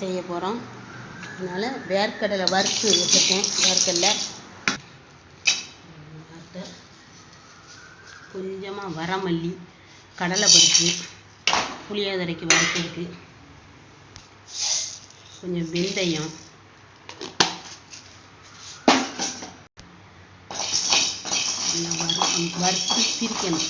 செய்ய போகிறோம் அதனால் வேர்க்கடலை வறுத்து வச்சுருக்கேன் வேர்க்கடலை. கொஞ்சமாக வரமல்லி கடலை பருப்பு புளியோதரைக்கு வறுத்துருக்கு கொஞ்சம் வெந்தயம். வறுத்து பிரிக்கணும்.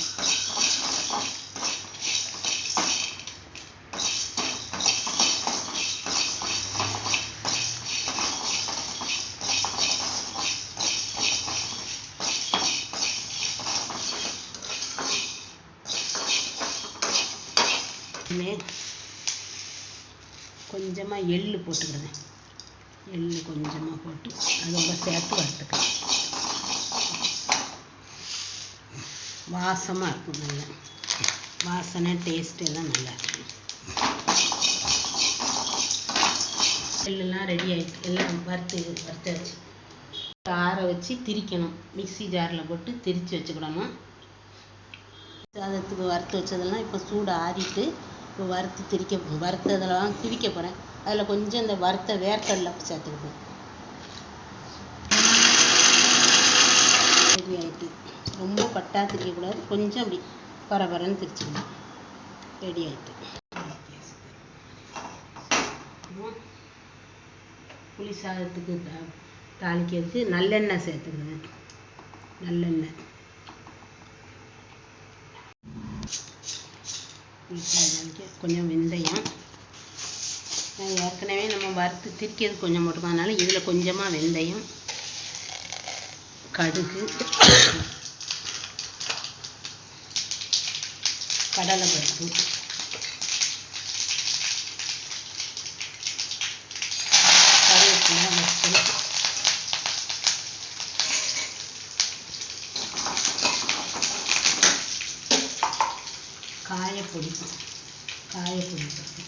இனிமே கொஞ்சமாக எள்ளு போட்டுக்கிறேன் எள்ளு கொஞ்சமாக போட்டு அதோட சேர்த்து வறுத்துக்கிறேன் வாசமாக இருக்கும் நல்லா. வாசனை டேஸ்ட் எல்லாம் நல்லா இருக்கும் எள்ளெல்லாம் ரெடி ஆயிடுச்சு எல்லாம் வறுத்து வறுத்தாச்சு ஆற வச்சு திரிக்கணும். மிக்ஸி ஜாரில் போட்டு திரித்து வச்சுக்கிடணும். சாதத்துக்கு வறுத்து வச்சதெல்லாம் இப்போ சூடு ஆறிட்டு இப்போ வறுத்து திரிக்க வறுத்ததெல்லாம் திரிக்க போகிறேன் அதில் கொஞ்சம் இந்த வறுத்த வேர்க்கடலை சேர்த்துக்கிட்டேன் ரெடி ஆயிட்டு. ரொம்ப பட்டா திரிக்கக்கூடாது கொஞ்சம் அப்படி பரபரன்னு திரிச்சுக்கணும். ரெடி ஆகிட்டு புளி சாதத்துக்கு தாளிக்கிறதுக்கு நல்லெண்ணெய் சேர்த்துக்கிறேன் நல்லெண்ணெய். கொஞ்சம் வெந்தயம். ஏற்கனவே நம்ம வறுத்து திரிக்கிறது கொஞ்சம் போட்டுக்கோம் இதில் கொஞ்சமாக வெந்தயம் கடுகு கடலைப்பருப்பு. காயப்பொடி காயப்பொடி போட்டு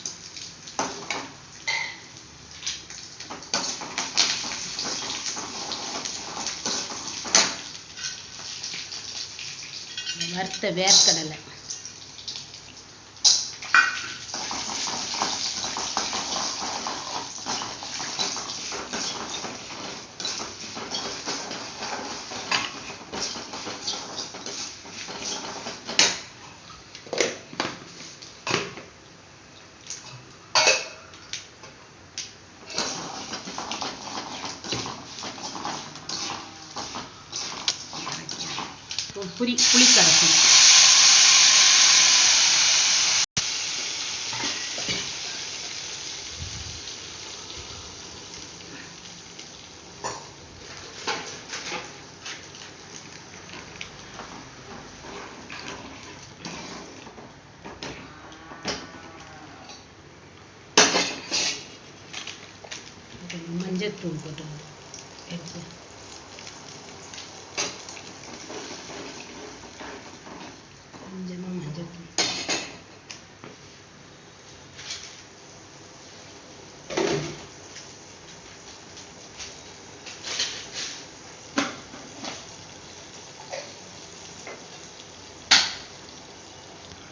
வறுத்த வேர்க்கடலை. புளி புளி மஞ்சள் தூள் மஞ்சத்தூள் போட்டுக்கணும்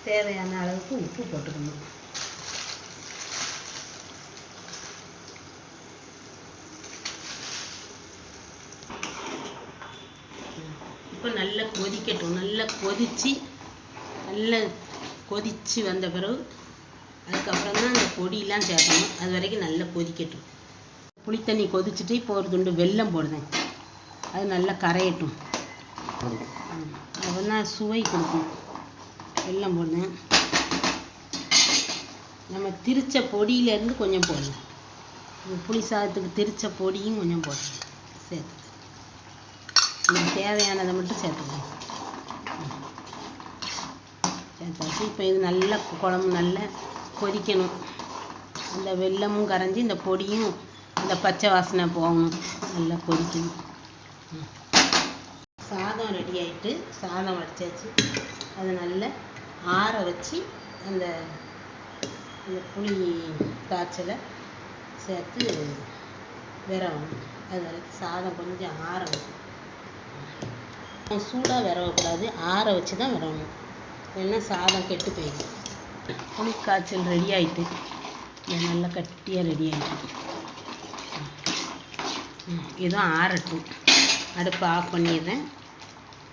தேவையான அளவுக்கு உப்பு போட்டுக்கணும். இப்போ நல்லா கொதிக்கட்டும். நல்லா கொதிச்சு நல்லா கொதிச்சு வந்த பிறகு அதுக்கப்புறம் தான் அந்த பொடியெல்லாம் சேர்க்கணும். அது வரைக்கும் நல்லா கொதிக்கட்டும். புளித்தண்ணி கொதிச்சுட்டு இப்போ ஒரு துண்டு வெல்லம் போடுதேன் அது நல்லா கரையட்டும். அப்போ தான் சுவை கொடுக்கும். வெள்ளம் போடுதேன் நம்ம திரிச்ச பொடியிலேருந்து கொஞ்சம் போடலாம் புளி சாதத்துக்கு திரிச்ச பொடியும் கொஞ்சம் போடலாம் சேர்த்து நமக்கு தேவையானதை மட்டும் சேர்த்துக்கலாம். சேர்த்தாச்சு. இப்போ இது நல்லா குழம்பு நல்லா கொதிக்கணும். அந்த வெல்லமும் கரைஞ்சி இந்த பொடியும் அந்த பச்சை வாசனை போகணும். நல்லா கொதிக்கணும். சாதம் ரெடி ஆயிட்டு சாதம் வடிச்சாச்சு. அது நல்லா ஆற வச்சு அந்த அந்த புளி காய்ச்சலை சேர்த்து விரவணும். அது வரைக்கும் சாதம் கொஞ்சம் ஆற வைக்கணும். சூடாக விரவக்கூடாது. ஆற வச்சு தான் விரவணும். இல்லைன்னா சாதம் கெட்டு போயிடும். புளி காய்ச்சல் ரெடி ஆகிட்டு நல்லா கட்டியாக ரெடி ஆகிட்டு இதுவும் ஆறட்டும். அடுப்பை ஆஃப் பண்ணிடுறேன்.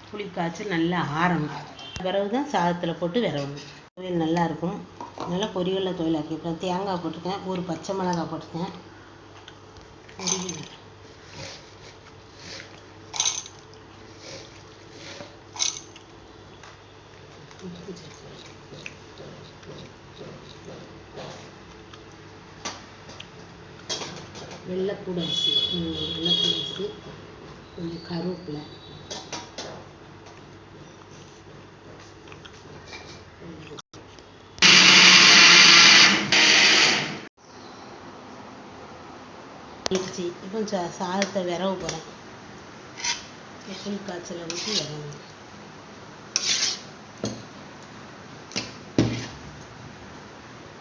புளி காய்ச்சல் நல்லா ஆறணும். பிறகு தான் சாதத்தில் போட்டு விரவணும் துவையல் நல்லா இருக்கும் நல்லா பொரியலில் துவையல் ஆக்கியிருக்கேன் தேங்காய் போட்டிருக்கேன். ஒரு பச்சை மிளகாய் போட்டிருக்கேன். பொரியல் வெள்ளைப்பூடு அரிசி. ம், வெள்ளைப்பூடு அரிசி. கொஞ்சம் கருவேப்பிலை. ஆயிடுச்சு இப்போ சா சாதத்தை விரவ போகிறேன் புளி காய்ச்சலை ஊற்றி விரவணும்.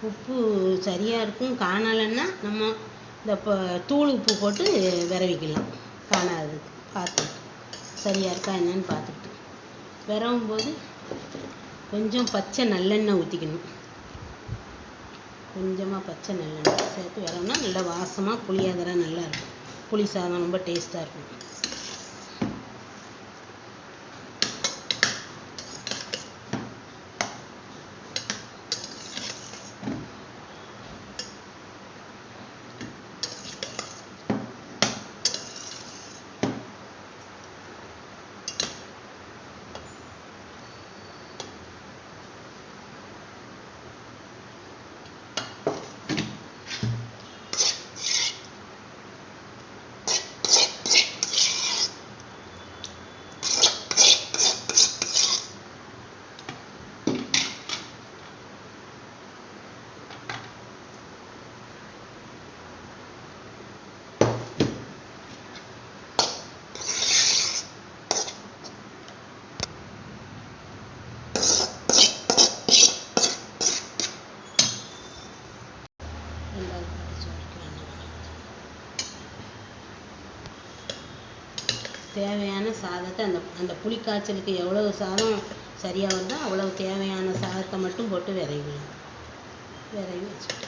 உப்பு சரியாக இருக்கும் காணலைன்னா நம்ம இந்த இப்போ தூள் உப்பு போட்டு விரவிக்கலாம். காணாது பார்த்து. சரியாக இருக்கா என்னன்னு பார்த்துட்டு விரவும் போது கொஞ்சம் பச்சை நல்லெண்ணெய் ஊற்றிக்கணும் கொஞ்சமாக பச்சை நல்லெண்ணெய் சேர்த்து வரோம்னா நல்லா வாசமாக புளியாதரம் நல்லா இருக்கும். புளி சாதம் ரொம்ப டேஸ்ட்டாக இருக்கும். தேவையான சாதத்தை அந்த அந்த புளி காய்ச்சலுக்கு எவ்வளவு சாதம் சரியாக வருதோ அவ்வளவு தேவையான சாதத்தை மட்டும் போட்டு விரைவிடலாம் விரைவி. வச்சுக்கலாம்